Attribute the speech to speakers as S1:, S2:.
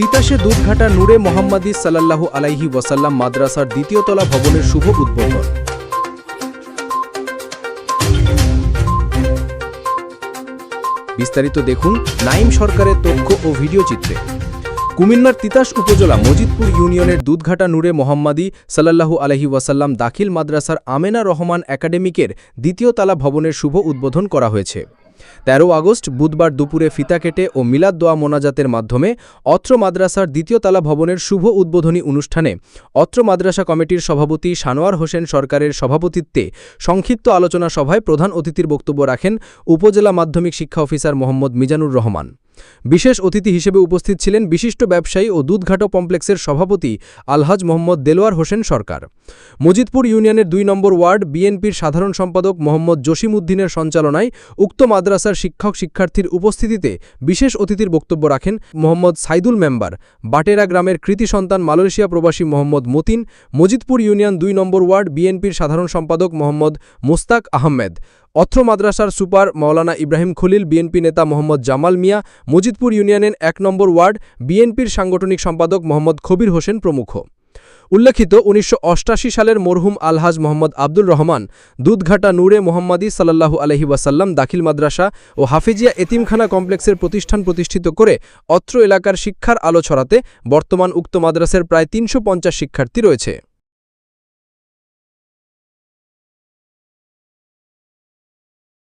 S1: তিতাসে দুধঘাটা নূরে মোহাম্মদী সাল্লাল্লাহু আলাইহি ওয়াসাল্লাম মাদ্রাসার দ্বিতীয় তলা ভবনের শুভ উদ্বোধন। বিস্তারিত দেখুন নাইম সরকারের তথ্য ও ভিডিও চিত্রে। কুমিল্লার তিতাস উপজেলা মজিদপুর ইউনিয়নের দুধঘাটা নূরে মোহাম্মদী সাল্লাল্লাহু আলহি ওয়াসাল্লাম দাখিল মাদ্রাসার আমেনা রহমান একাডেমিকের দ্বিতীয় তালা ভবনের শুভ উদ্বোধন করা হয়েছে। তেরো আগস্ট বুধবার দুপুরে ফিতা কেটে ও মিলাদ দোয়া মোনাজাতের মাধ্যমে অত্র মাদ্রাসার দ্বিতীয় তালা ভবনের শুভ উদ্বোধনী অনুষ্ঠানে অত্র মাদ্রাসা কমিটির সভাপতি সানোয়ার হোসেন সরকারের সভাপতিত্বে সংক্ষিপ্ত আলোচনা সভায় প্রধান অতিথির বক্তব্য রাখেন উপজেলা মাধ্যমিক শিক্ষা অফিসার মোহাম্মদ মিজানুর রহমান। বিশেষ অতিথি হিসেবে উপস্থিত ছিলেন বিশিষ্ট ব্যবসায়ী ও দুধঘাটো কমপ্লেক্সের সভাপতি আলহাজ মোহাম্মদ দেলোয়ার হোসেন সরকার। মজিদপুর ইউনিয়নের দুই নম্বর ওয়ার্ড বিএনপির সাধারণ সম্পাদক মোহাম্মদ জসিম উদ্দিনের সঞ্চালনায় উক্ত মাদ্রাসার শিক্ষক শিক্ষার্থীর উপস্থিতিতে বিশেষ অতিথির বক্তব্য রাখেন মোহাম্মদ সাইদুল মেম্বার, বাটেরা গ্রামের কৃতি সন্তান মালয়েশিয়া প্রবাসী মোহাম্মদ মতিন মজিদপুর ইউনিয়ন দুই নম্বর ওয়ার্ড বিএনপির সাধারণ সম্পাদক মোহাম্মদ মোস্তাক আহমেদ অত্র মাদ্রাসার সুপার মাওলানা ইব্রাহিম খলিল, বিএনপি নেতা মোহাম্মদ জামাল মিয়া মজিদপুর ইউনিয়নের এক নম্বর ওয়ার্ড, বিএনপির সাংগঠনিক সম্পাদক মোহাম্মদ খবির হোসেন প্রমুখ। উল্লেখিত, উনিশশো সালের মরহুম আলহাজ মোহাম্মদ আব্দুল রহমান, দুধঘাটা নূরে মোহাম্মদী সাল্লাল্লাহু আলহি ওয়াসাল্লাম দাখিল মাদ্রাসা ও হাফিজিয়া এতিমখানা কমপ্লেক্সের প্রতিষ্ঠান প্রতিষ্ঠিত করে অত্র এলাকার শিক্ষার আলো ছড়াতে বর্তমান উক্ত মাদ্রাসার প্রায় তিনশো পঞ্চাশ শিক্ষার্থী রয়েছে।